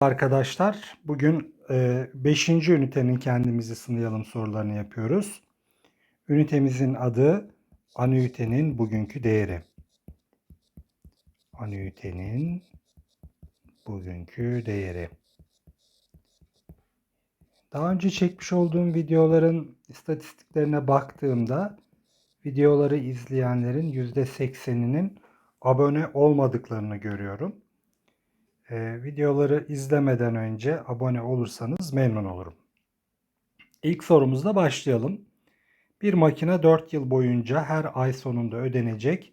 Arkadaşlar bugün 5. ünitenin kendimizi sınayalım sorularını yapıyoruz. Ünitemizin adı anüitenin bugünkü değeri. Anüitenin bugünkü değeri. Daha önce çekmiş olduğum videoların istatistiklerine baktığımda videoları izleyenlerin %80'inin abone olmadıklarını görüyorum. Ee, videoları izlemeden önce abone olursanız memnun olurum. İlk sorumuzla başlayalım. Bir makine 4 yıl boyunca her ay sonunda ödenecek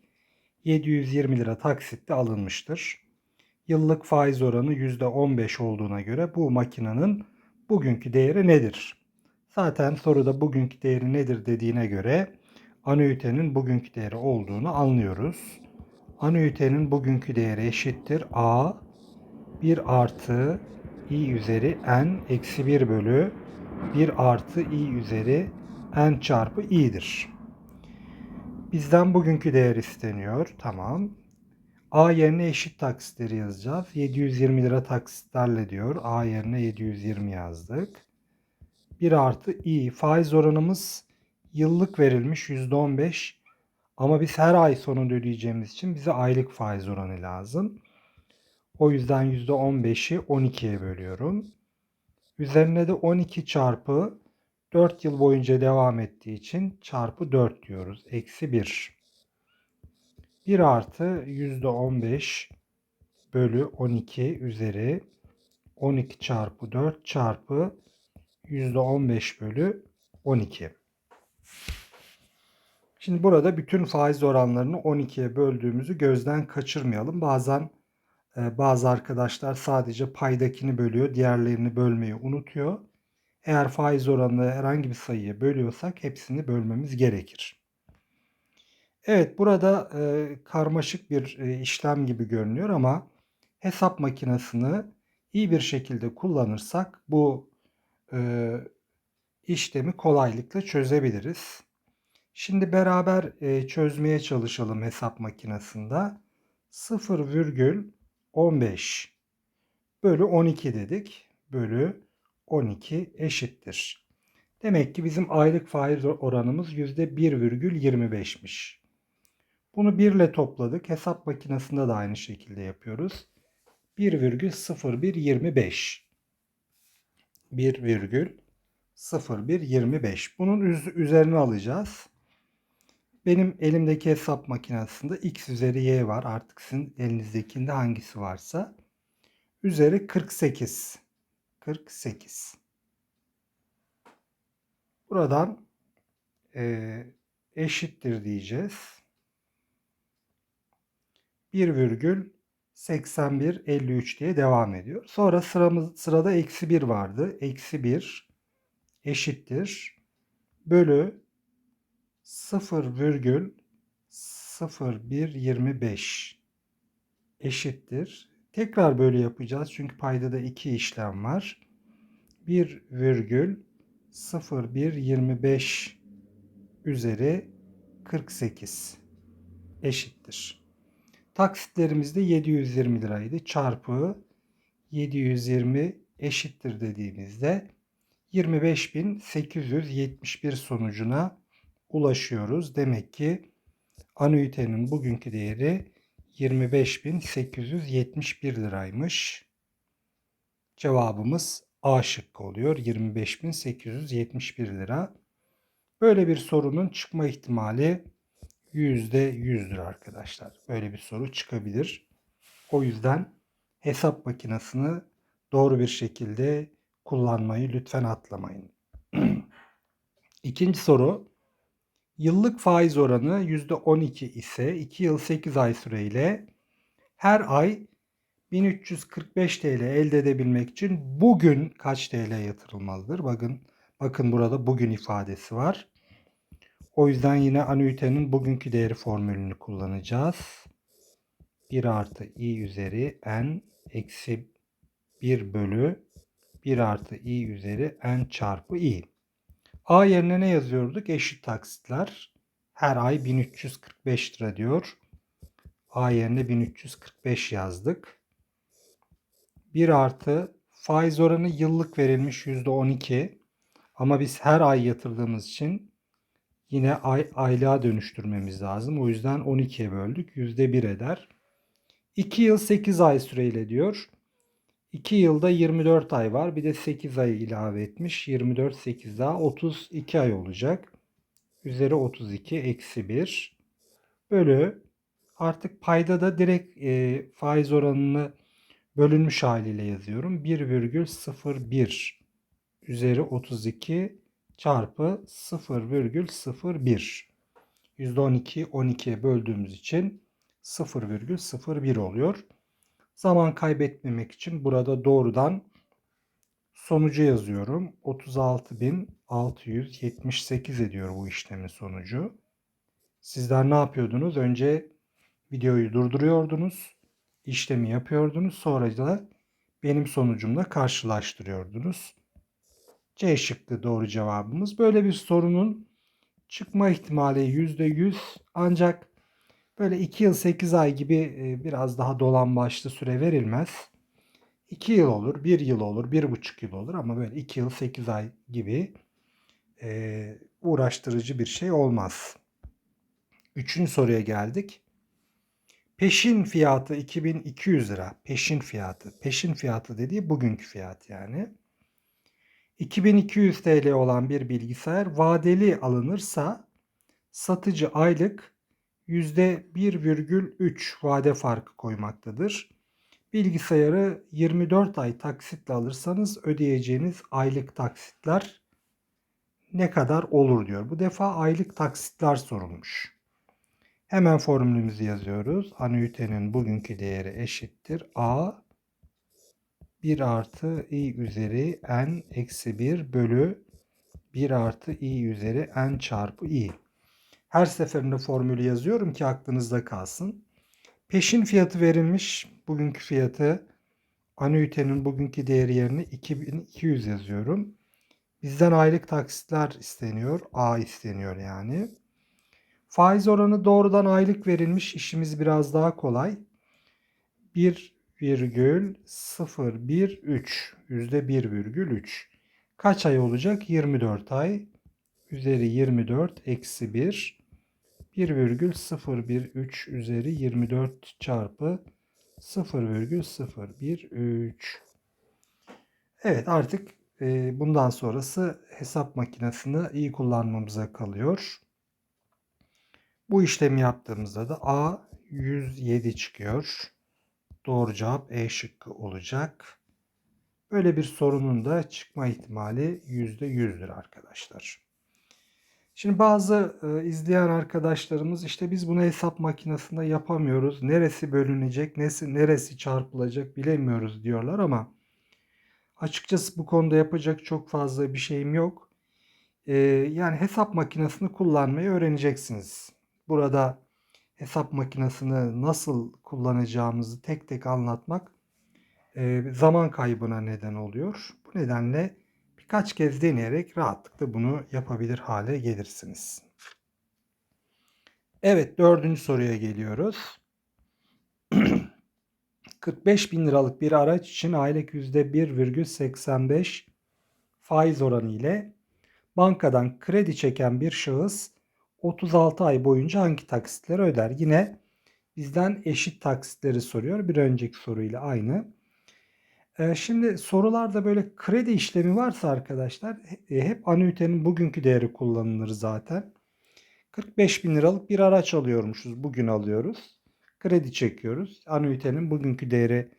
720 lira taksitle alınmıştır. Yıllık faiz oranı %15 olduğuna göre bu makinenin bugünkü değeri nedir? Zaten soruda bugünkü değeri nedir dediğine göre anüitenin bugünkü değeri olduğunu anlıyoruz. Anüitenin bugünkü değeri eşittir A 1 artı i üzeri n eksi 1 bölü 1 artı i üzeri n çarpı i'dir. Bizden bugünkü değer isteniyor. Tamam. A yerine eşit taksitleri yazacağız. 720 lira taksitlerle diyor. A yerine 720 yazdık. 1 artı i. Faiz oranımız yıllık verilmiş %15. Ama biz her ay sonunda ödeyeceğimiz için bize aylık faiz oranı lazım. O yüzden %15'i 12'ye bölüyorum. Üzerine de 12 çarpı 4 yıl boyunca devam ettiği için çarpı 4 diyoruz. Eksi 1. 1 artı %15 bölü 12 üzeri 12 çarpı 4 çarpı %15 bölü 12. Şimdi burada bütün faiz oranlarını 12'ye böldüğümüzü gözden kaçırmayalım. Bazen bazı arkadaşlar sadece paydakini bölüyor, diğerlerini bölmeyi unutuyor. Eğer faiz oranını herhangi bir sayıya bölüyorsak hepsini bölmemiz gerekir. Evet burada e, karmaşık bir e, işlem gibi görünüyor ama hesap makinesini iyi bir şekilde kullanırsak bu e, işlemi kolaylıkla çözebiliriz. Şimdi beraber e, çözmeye çalışalım hesap makinesinde. 0,15 bölü 12 dedik. Bölü 12 eşittir. Demek ki bizim aylık faiz oranımız %1,25'miş. Bunu 1 ile topladık. Hesap makinesinde de aynı şekilde yapıyoruz. 1,0125 1,0125 Bunun üzerine alacağız. Benim elimdeki hesap makinesinde x üzeri y var. Artık sizin elinizdekinde hangisi varsa. Üzeri 48. 48. Buradan e, eşittir diyeceğiz. 1,8153 diye devam ediyor. Sonra sıramız, sırada eksi 1 vardı. Eksi 1 eşittir. Bölü 0,0125 eşittir. Tekrar böyle yapacağız çünkü paydada iki işlem var. 1,0125 üzeri 48 eşittir. Taksitlerimiz de 720 liraydı. Çarpı 720 eşittir dediğimizde 25.871 sonucuna ulaşıyoruz. Demek ki anüitenin bugünkü değeri 25.871 liraymış. Cevabımız A şıkkı oluyor. 25.871 lira. Böyle bir sorunun çıkma ihtimali %100'dür arkadaşlar. Böyle bir soru çıkabilir. O yüzden hesap makinesini doğru bir şekilde kullanmayı lütfen atlamayın. İkinci soru Yıllık faiz oranı %12 ise 2 yıl 8 ay süreyle her ay 1345 TL elde edebilmek için bugün kaç TL yatırılmalıdır? Bakın bakın burada bugün ifadesi var. O yüzden yine anüitenin bugünkü değeri formülünü kullanacağız. 1 artı i üzeri n eksi 1 bölü 1 artı i üzeri n çarpı i. A yerine ne yazıyorduk? Eşit taksitler. Her ay 1345 lira diyor. A yerine 1345 yazdık. 1 artı Faiz oranı yıllık verilmiş %12. Ama biz her ay yatırdığımız için yine ay aylığa dönüştürmemiz lazım. O yüzden 12'ye böldük. %1 eder. 2 yıl 8 ay süreyle diyor. 2 yılda 24 ay var. Bir de 8 ay ilave etmiş. 24 8 daha 32 ay olacak. Üzeri 32 eksi 1 bölü artık payda da direkt e, faiz oranını bölünmüş haliyle yazıyorum. 1,01 üzeri 32 çarpı 0,01. %12 12'ye böldüğümüz için 0,01 oluyor. Zaman kaybetmemek için burada doğrudan sonucu yazıyorum. 36.678 ediyor bu işlemin sonucu. Sizler ne yapıyordunuz? Önce videoyu durduruyordunuz, işlemi yapıyordunuz. Sonra da benim sonucumla karşılaştırıyordunuz. C şıkkı doğru cevabımız. Böyle bir sorunun çıkma ihtimali %100 ancak böyle 2 yıl 8 ay gibi e, biraz daha dolan başlı süre verilmez. 2 yıl olur, 1 yıl olur, 1,5 yıl olur ama böyle 2 yıl 8 ay gibi e, uğraştırıcı bir şey olmaz. Üçüncü soruya geldik. Peşin fiyatı 2200 lira. Peşin fiyatı. Peşin fiyatı dediği bugünkü fiyat yani. 2200 TL olan bir bilgisayar vadeli alınırsa satıcı aylık %1,3 vade farkı koymaktadır. Bilgisayarı 24 ay taksitle alırsanız ödeyeceğiniz aylık taksitler ne kadar olur diyor. Bu defa aylık taksitler sorulmuş. Hemen formülümüzü yazıyoruz. Anüitenin bugünkü değeri eşittir. A 1 artı i üzeri n eksi 1 bölü 1 artı i üzeri n çarpı i. Her seferinde formülü yazıyorum ki aklınızda kalsın. Peşin fiyatı verilmiş. Bugünkü fiyatı anüitenin bugünkü değeri yerine 2200 yazıyorum. Bizden aylık taksitler isteniyor. A isteniyor yani. Faiz oranı doğrudan aylık verilmiş. İşimiz biraz daha kolay. 1,013 yüzde 1,3 kaç ay olacak? 24 ay. Üzeri 24 eksi 1 1,013 üzeri 24 çarpı 0,013 Evet artık e, bundan sonrası hesap makinesini iyi kullanmamıza kalıyor. Bu işlemi yaptığımızda da A 107 çıkıyor. Doğru cevap E şıkkı olacak. Böyle bir sorunun da çıkma ihtimali %100'dür arkadaşlar. Şimdi bazı e, izleyen arkadaşlarımız işte biz bunu hesap makinesinde yapamıyoruz. Neresi bölünecek, nesi, neresi çarpılacak bilemiyoruz diyorlar ama açıkçası bu konuda yapacak çok fazla bir şeyim yok. E, yani hesap makinesini kullanmayı öğreneceksiniz. Burada hesap makinesini nasıl kullanacağımızı tek tek anlatmak e, zaman kaybına neden oluyor. Bu nedenle birkaç kez deneyerek rahatlıkla bunu yapabilir hale gelirsiniz. Evet dördüncü soruya geliyoruz. 45 bin liralık bir araç için aylık %1,85 faiz oranı ile bankadan kredi çeken bir şahıs 36 ay boyunca hangi taksitleri öder? Yine bizden eşit taksitleri soruyor. Bir önceki soruyla aynı. Ee, şimdi sorularda böyle kredi işlemi varsa arkadaşlar hep anüitenin bugünkü değeri kullanılır zaten. 45 bin liralık bir araç alıyormuşuz. Bugün alıyoruz. Kredi çekiyoruz. Anüitenin bugünkü değeri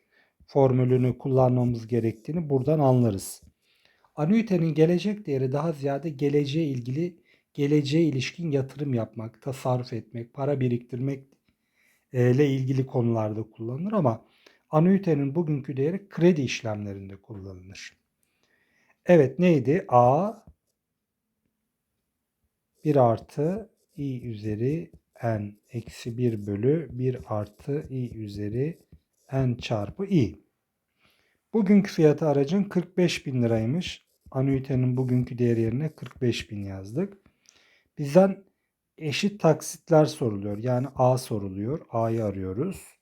formülünü kullanmamız gerektiğini buradan anlarız. Anüitenin gelecek değeri daha ziyade geleceğe ilgili geleceğe ilişkin yatırım yapmak, tasarruf etmek, para biriktirmek e, ile ilgili konularda kullanılır ama anüitenin bugünkü değeri kredi işlemlerinde kullanılır. Evet neydi? A 1 artı i üzeri n eksi 1 bölü 1 artı i üzeri n çarpı i. Bugünkü fiyatı aracın 45 bin liraymış. Anüitenin bugünkü değeri yerine 45 bin yazdık. Bizden eşit taksitler soruluyor. Yani A soruluyor. A'yı arıyoruz.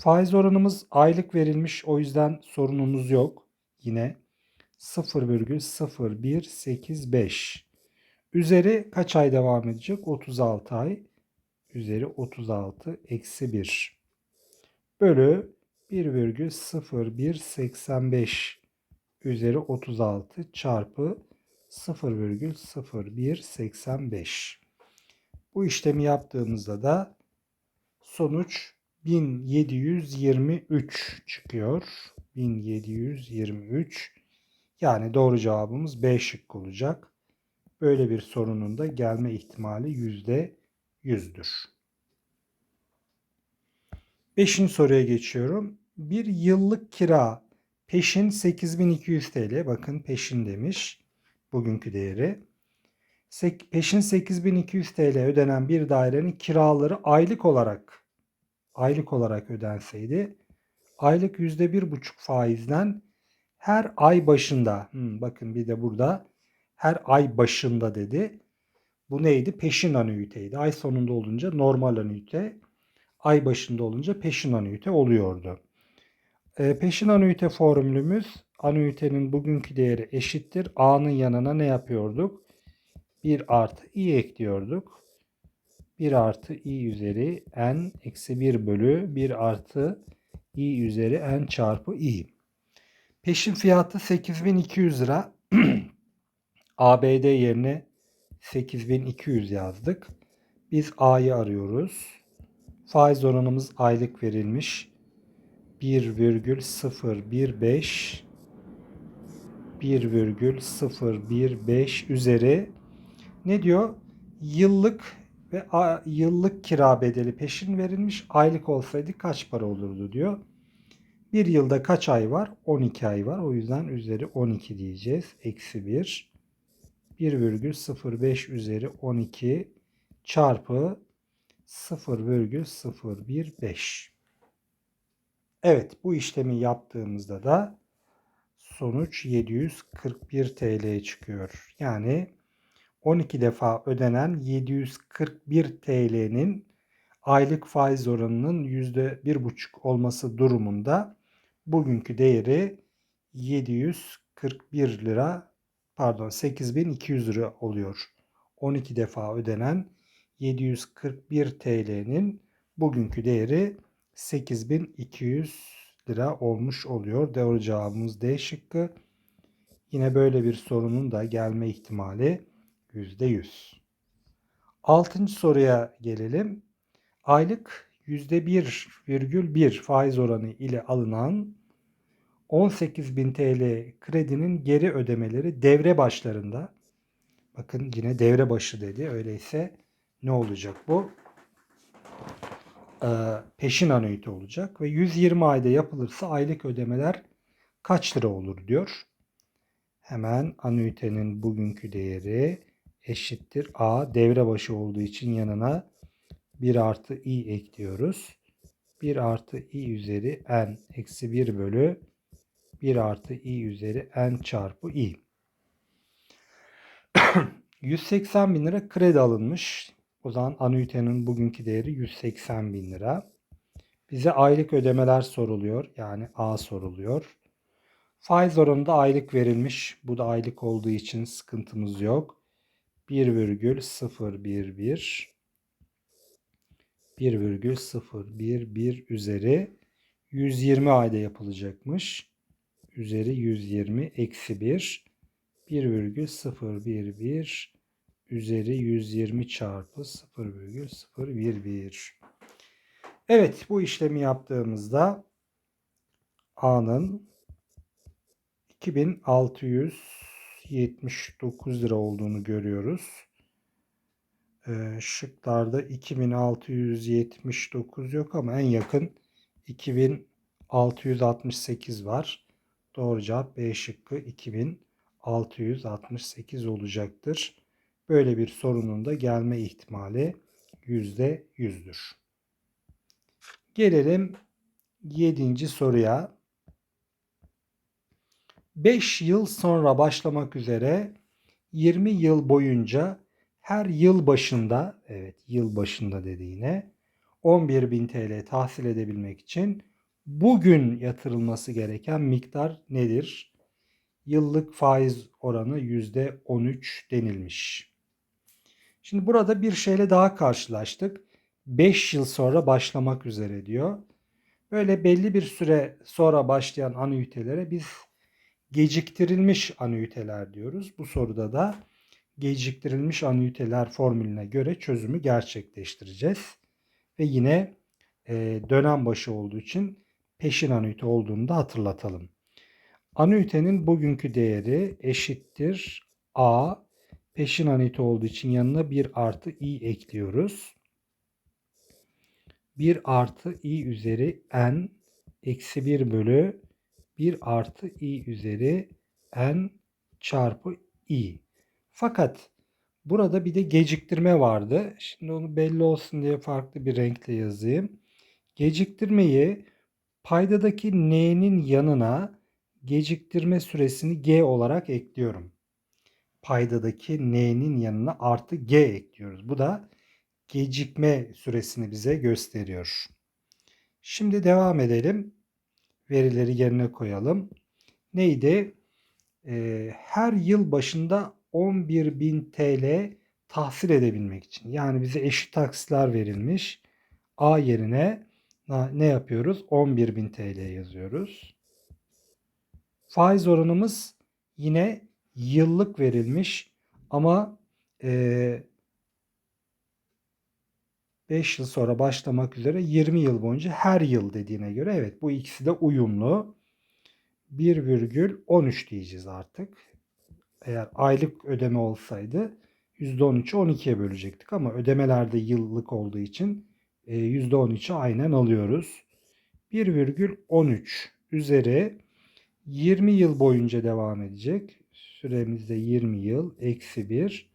Faiz oranımız aylık verilmiş. O yüzden sorunumuz yok. yine 0,0185. Üzeri kaç ay devam edecek? 36 ay. Üzeri 36 eksi 1. Bölü 1,0185 üzeri 36 çarpı 0,0185. Bu işlemi yaptığımızda da sonuç 1723 çıkıyor. 1723 yani doğru cevabımız B şık olacak. Böyle bir sorunun da gelme ihtimali %100'dür. Beşinci soruya geçiyorum. Bir yıllık kira peşin 8200 TL. Bakın peşin demiş. Bugünkü değeri. Peşin 8200 TL ödenen bir dairenin kiraları aylık olarak aylık olarak ödenseydi aylık %1,5 faizden her ay başında hmm, bakın bir de burada her ay başında dedi. Bu neydi? Peşin anüiteydi. Ay sonunda olunca normal anüite, ay başında olunca peşin anüite oluyordu. E, peşin anüite formülümüz anüitenin bugünkü değeri eşittir. A'nın yanına ne yapıyorduk? 1 artı i ekliyorduk. 1 artı i üzeri n eksi 1 bölü 1 artı i üzeri n çarpı i. Peşin fiyatı 8200 lira. ABD yerine 8200 yazdık. Biz A'yı arıyoruz. Faiz oranımız aylık verilmiş. 1,015 1,015 üzeri ne diyor? Yıllık ve yıllık kira bedeli peşin verilmiş. Aylık olsaydı kaç para olurdu diyor. Bir yılda kaç ay var? 12 ay var. O yüzden üzeri 12 diyeceğiz. Eksi 1. 1,05 üzeri 12 çarpı 0,015. Evet bu işlemi yaptığımızda da sonuç 741 TL çıkıyor. Yani 12 defa ödenen 741 TL'nin aylık faiz oranının %1,5 olması durumunda bugünkü değeri 741 lira pardon 8200 lira oluyor. 12 defa ödenen 741 TL'nin bugünkü değeri 8200 lira olmuş oluyor. Doğru cevabımız D şıkkı. Yine böyle bir sorunun da gelme ihtimali %100. Altıncı soruya gelelim. Aylık %1,1 faiz oranı ile alınan 18.000 TL kredinin geri ödemeleri devre başlarında. Bakın yine devre başı dedi. Öyleyse ne olacak bu? Ee, peşin anüite olacak ve 120 ayda yapılırsa aylık ödemeler kaç lira olur diyor. Hemen anüitenin bugünkü değeri eşittir A devre başı olduğu için yanına 1 artı i ekliyoruz. 1 artı i üzeri n eksi 1 bölü 1 artı i üzeri n çarpı i. 180 bin lira kredi alınmış. O zaman anüitenin bugünkü değeri 180 bin lira. Bize aylık ödemeler soruluyor. Yani A soruluyor. Faiz oranında aylık verilmiş. Bu da aylık olduğu için sıkıntımız yok. 1,011 1,011 üzeri 120 ayda yapılacakmış. Üzeri 120 eksi 1 1,011 üzeri 120 çarpı 0,011. Evet bu işlemi yaptığımızda A'nın 2679 lira olduğunu görüyoruz. Ee, şıklarda 2679 yok ama en yakın 2668 var. Doğru cevap B şıkkı 2668 olacaktır. Böyle bir sorunun da gelme ihtimali %100'dür. Gelelim 7. soruya. 5 yıl sonra başlamak üzere 20 yıl boyunca her yıl başında, evet yıl başında dediğine 11.000 TL tahsil edebilmek için bugün yatırılması gereken miktar nedir? Yıllık faiz oranı %13 denilmiş. Şimdi burada bir şeyle daha karşılaştık. 5 yıl sonra başlamak üzere diyor. Böyle belli bir süre sonra başlayan anüitelere biz geciktirilmiş anüiteler diyoruz. Bu soruda da geciktirilmiş anüiteler formülüne göre çözümü gerçekleştireceğiz. Ve yine e, dönem başı olduğu için peşin anüite olduğunu da hatırlatalım. Anüitenin bugünkü değeri eşittir A. Peşin anüite olduğu için yanına 1 artı i ekliyoruz. 1 artı i üzeri n eksi 1 bölü 1 artı i üzeri n çarpı i. Fakat burada bir de geciktirme vardı. Şimdi onu belli olsun diye farklı bir renkle yazayım. Geciktirmeyi paydadaki n'nin yanına geciktirme süresini g olarak ekliyorum. Paydadaki n'nin yanına artı g ekliyoruz. Bu da gecikme süresini bize gösteriyor. Şimdi devam edelim. Verileri yerine koyalım. Neydi? Ee, her yıl başında 11.000 TL tahsil edebilmek için. Yani bize eşit taksitler verilmiş. A yerine ne yapıyoruz? 11.000 TL yazıyoruz. Faiz oranımız yine yıllık verilmiş ama e, 5 yıl sonra başlamak üzere 20 yıl boyunca her yıl dediğine göre evet bu ikisi de uyumlu. 1,13 diyeceğiz artık. Eğer aylık ödeme olsaydı %13'ü 12'ye bölecektik ama ödemelerde yıllık olduğu için %13'ü aynen alıyoruz. 1,13 üzeri 20 yıl boyunca devam edecek. Süremizde 20 yıl eksi 1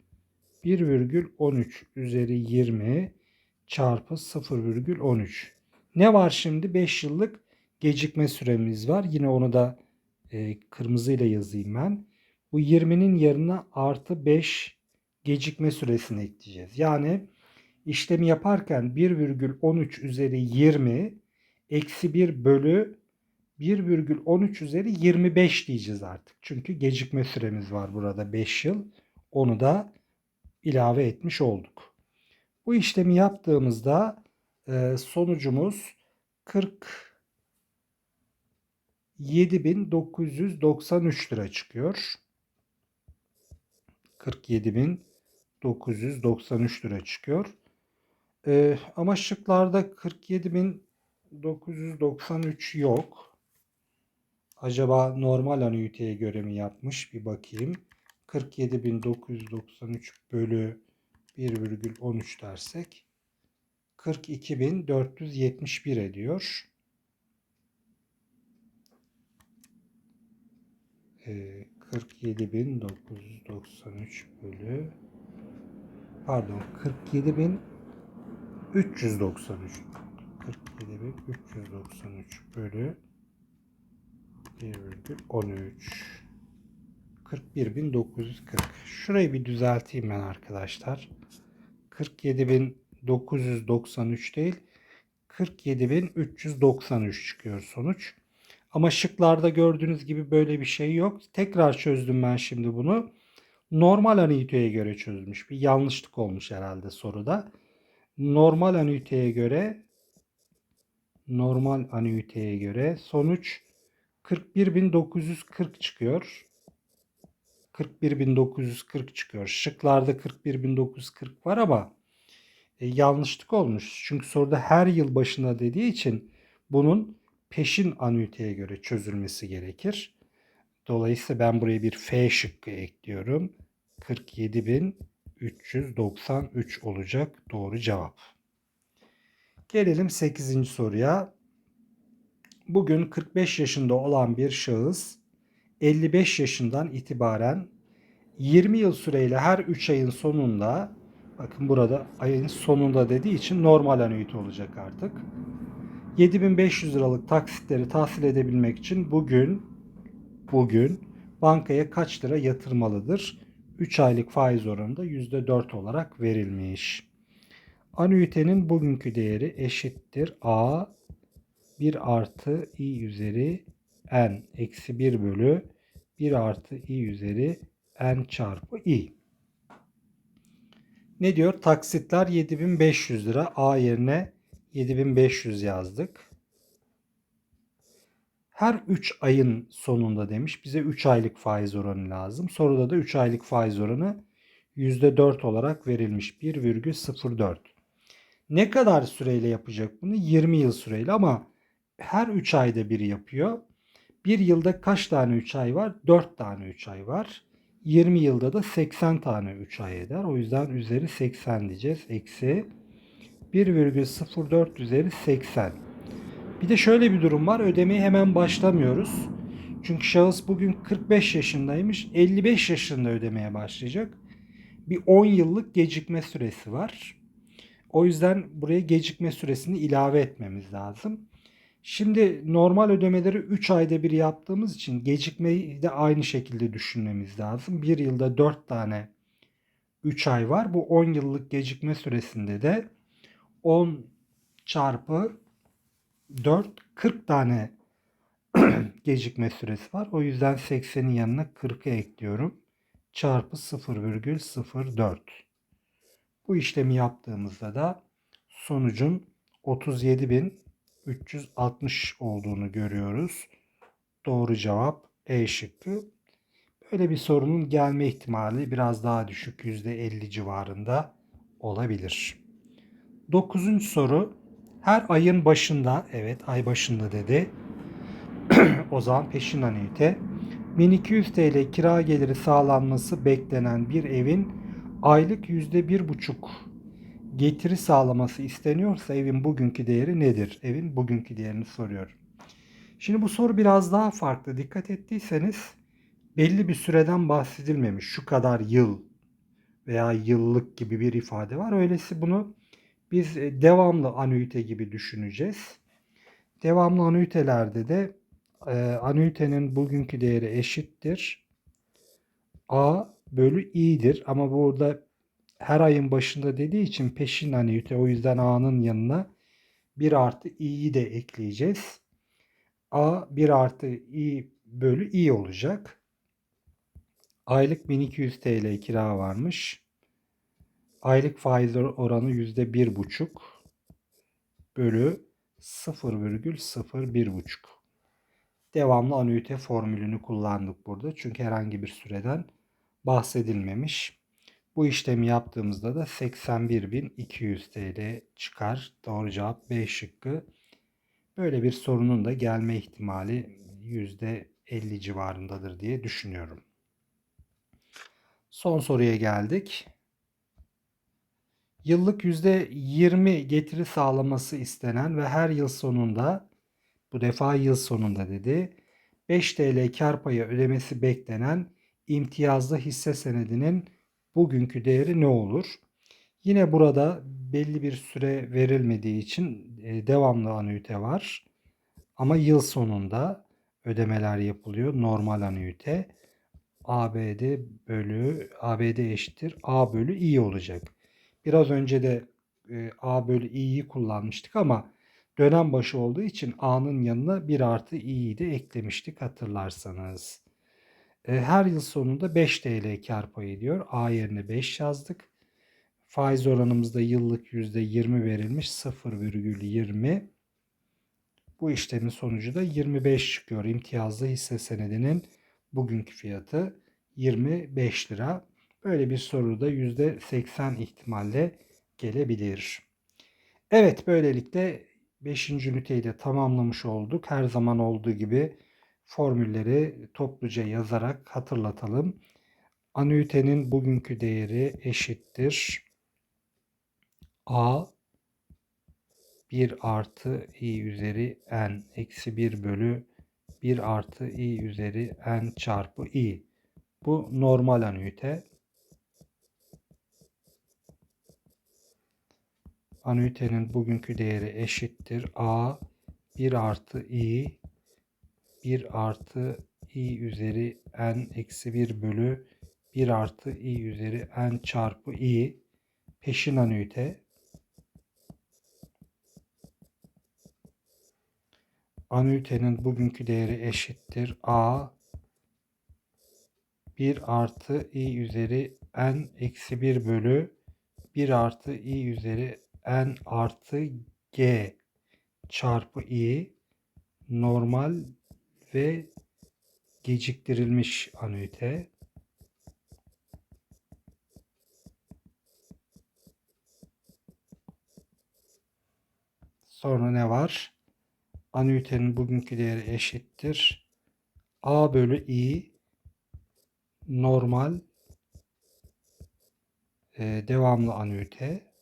1,13 üzeri 20 çarpı 0,13. Ne var şimdi? 5 yıllık gecikme süremiz var. Yine onu da e, kırmızıyla yazayım ben. Bu 20'nin yanına artı 5 gecikme süresini ekleyeceğiz. Yani işlemi yaparken 1,13 üzeri 20 eksi 1 bölü 1,13 üzeri 25 diyeceğiz artık. Çünkü gecikme süremiz var burada 5 yıl. Onu da ilave etmiş olduk. Bu işlemi yaptığımızda e, sonucumuz 47.993 lira çıkıyor. 47.993 lira çıkıyor. E, ama şıklarda 47.993 yok. Acaba normal anüiteye göre mi yapmış? Bir bakayım. 47.993 bölü 1,13 dersek 42.471 ediyor. Ee, 47.993 bölü pardon 47.393 47.393 bölü 1,13 41.940 şurayı bir düzelteyim ben arkadaşlar 47.993 değil 47.393 çıkıyor sonuç. Ama şıklarda gördüğünüz gibi böyle bir şey yok. Tekrar çözdüm ben şimdi bunu. Normal anüiteye göre çözmüş. Bir yanlışlık olmuş herhalde soruda. Normal anüiteye göre normal anüiteye göre sonuç 41.940 çıkıyor. 41.940 çıkıyor. Şıklarda 41.940 var ama e, yanlışlık olmuş. Çünkü soruda her yıl başına dediği için bunun peşin anüiteye göre çözülmesi gerekir. Dolayısıyla ben buraya bir F şıkkı ekliyorum. 47.393 olacak doğru cevap. Gelelim 8. soruya. Bugün 45 yaşında olan bir şahıs 55 yaşından itibaren 20 yıl süreyle her 3 ayın sonunda bakın burada ayın sonunda dediği için normal anüite olacak artık. 7500 liralık taksitleri tahsil edebilmek için bugün bugün bankaya kaç lira yatırmalıdır? 3 aylık faiz oranında %4 olarak verilmiş. Anüitenin bugünkü değeri eşittir A 1 artı i üzeri n eksi 1 bölü 1 artı i üzeri n çarpı i. Ne diyor? Taksitler 7500 lira. A yerine 7500 yazdık. Her 3 ayın sonunda demiş. Bize 3 aylık faiz oranı lazım. Soruda da 3 aylık faiz oranı %4 olarak verilmiş. 1,04. Ne kadar süreyle yapacak bunu? 20 yıl süreyle ama her 3 ayda bir yapıyor. Bir yılda kaç tane 3 ay var? 4 tane 3 ay var. 20 yılda da 80 tane 3 ay eder. O yüzden üzeri 80 diyeceğiz. Eksi 1,04 üzeri 80. Bir de şöyle bir durum var. Ödemeyi hemen başlamıyoruz. Çünkü şahıs bugün 45 yaşındaymış. 55 yaşında ödemeye başlayacak. Bir 10 yıllık gecikme süresi var. O yüzden buraya gecikme süresini ilave etmemiz lazım. Şimdi normal ödemeleri 3 ayda bir yaptığımız için gecikmeyi de aynı şekilde düşünmemiz lazım. Bir yılda 4 tane 3 ay var. Bu 10 yıllık gecikme süresinde de 10 çarpı 4 40 tane gecikme süresi var. O yüzden 80'in yanına 40'ı ekliyorum. Çarpı 0,04. Bu işlemi yaptığımızda da sonucun 37.360 olduğunu görüyoruz. Doğru cevap E şıkkı. Böyle bir sorunun gelme ihtimali biraz daha düşük %50 civarında olabilir. Dokuzuncu soru. Her ayın başında, evet ay başında dedi. o zaman peşin anüite. 1200 TL kira geliri sağlanması beklenen bir evin aylık %1,5 getiri sağlaması isteniyorsa evin bugünkü değeri nedir? Evin bugünkü değerini soruyor. Şimdi bu soru biraz daha farklı. Dikkat ettiyseniz belli bir süreden bahsedilmemiş. Şu kadar yıl veya yıllık gibi bir ifade var. Öylesi bunu biz e, devamlı anüite gibi düşüneceğiz. Devamlı anüitelerde de e, anüitenin bugünkü değeri eşittir. A bölü i'dir ama burada her ayın başında dediği için peşin anüite o yüzden A'nın yanına 1 artı i'yi de ekleyeceğiz. A 1 artı i bölü i olacak. Aylık 1200 TL kira varmış. Aylık faiz oranı %1,5 bölü 0,01,5. Devamlı anüite formülünü kullandık burada. Çünkü herhangi bir süreden bahsedilmemiş. Bu işlemi yaptığımızda da 81.200 TL çıkar. Doğru cevap B şıkkı. Böyle bir sorunun da gelme ihtimali %50 civarındadır diye düşünüyorum. Son soruya geldik. Yıllık %20 getiri sağlaması istenen ve her yıl sonunda bu defa yıl sonunda dedi 5 TL kar payı ödemesi beklenen imtiyazlı hisse senedinin bugünkü değeri ne olur? Yine burada belli bir süre verilmediği için e, devamlı anüite var. Ama yıl sonunda ödemeler yapılıyor. Normal anüite. ABD bölü ABD eşittir. A bölü i olacak. Biraz önce de e, A bölü i'yi kullanmıştık ama dönem başı olduğu için A'nın yanına 1 artı i'yi de eklemiştik hatırlarsanız. E, her yıl sonunda 5 TL kar payı diyor. A yerine 5 yazdık. Faiz oranımızda yıllık %20 verilmiş 0,20. Bu işlemin sonucu da 25 çıkıyor. İmtiyazlı hisse senedinin bugünkü fiyatı 25 lira. Böyle bir soru da %80 ihtimalle gelebilir. Evet böylelikle 5. üniteyi de tamamlamış olduk. Her zaman olduğu gibi formülleri topluca yazarak hatırlatalım. Anüitenin bugünkü değeri eşittir. A 1 artı i üzeri n eksi 1 bölü 1 artı i üzeri n çarpı i. Bu normal anüite. Anüitenin bugünkü değeri eşittir. A 1 artı i 1 artı i üzeri n eksi 1 bölü 1 artı i üzeri n çarpı i peşin anüite. Anüitenin bugünkü değeri eşittir. A 1 artı i üzeri n eksi 1 bölü 1 artı i üzeri n artı g çarpı i normal ve geciktirilmiş anüte. Sonra ne var? Anütenin bugünkü değeri eşittir. A bölü i normal e, devamlı anüte.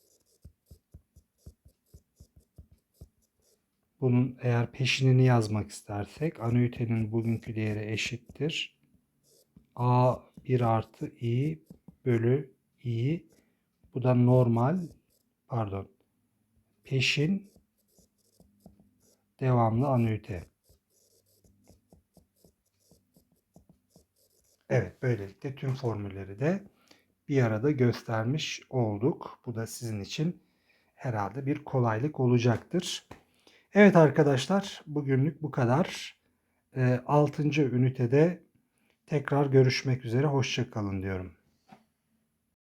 Bunun eğer peşinini yazmak istersek anütenin bugünkü değeri eşittir. A 1 artı i bölü i. Bu da normal pardon peşin devamlı anüte. Evet böylelikle tüm formülleri de bir arada göstermiş olduk. Bu da sizin için herhalde bir kolaylık olacaktır. Evet arkadaşlar bugünlük bu kadar. 6. ünitede tekrar görüşmek üzere. Hoşçakalın diyorum.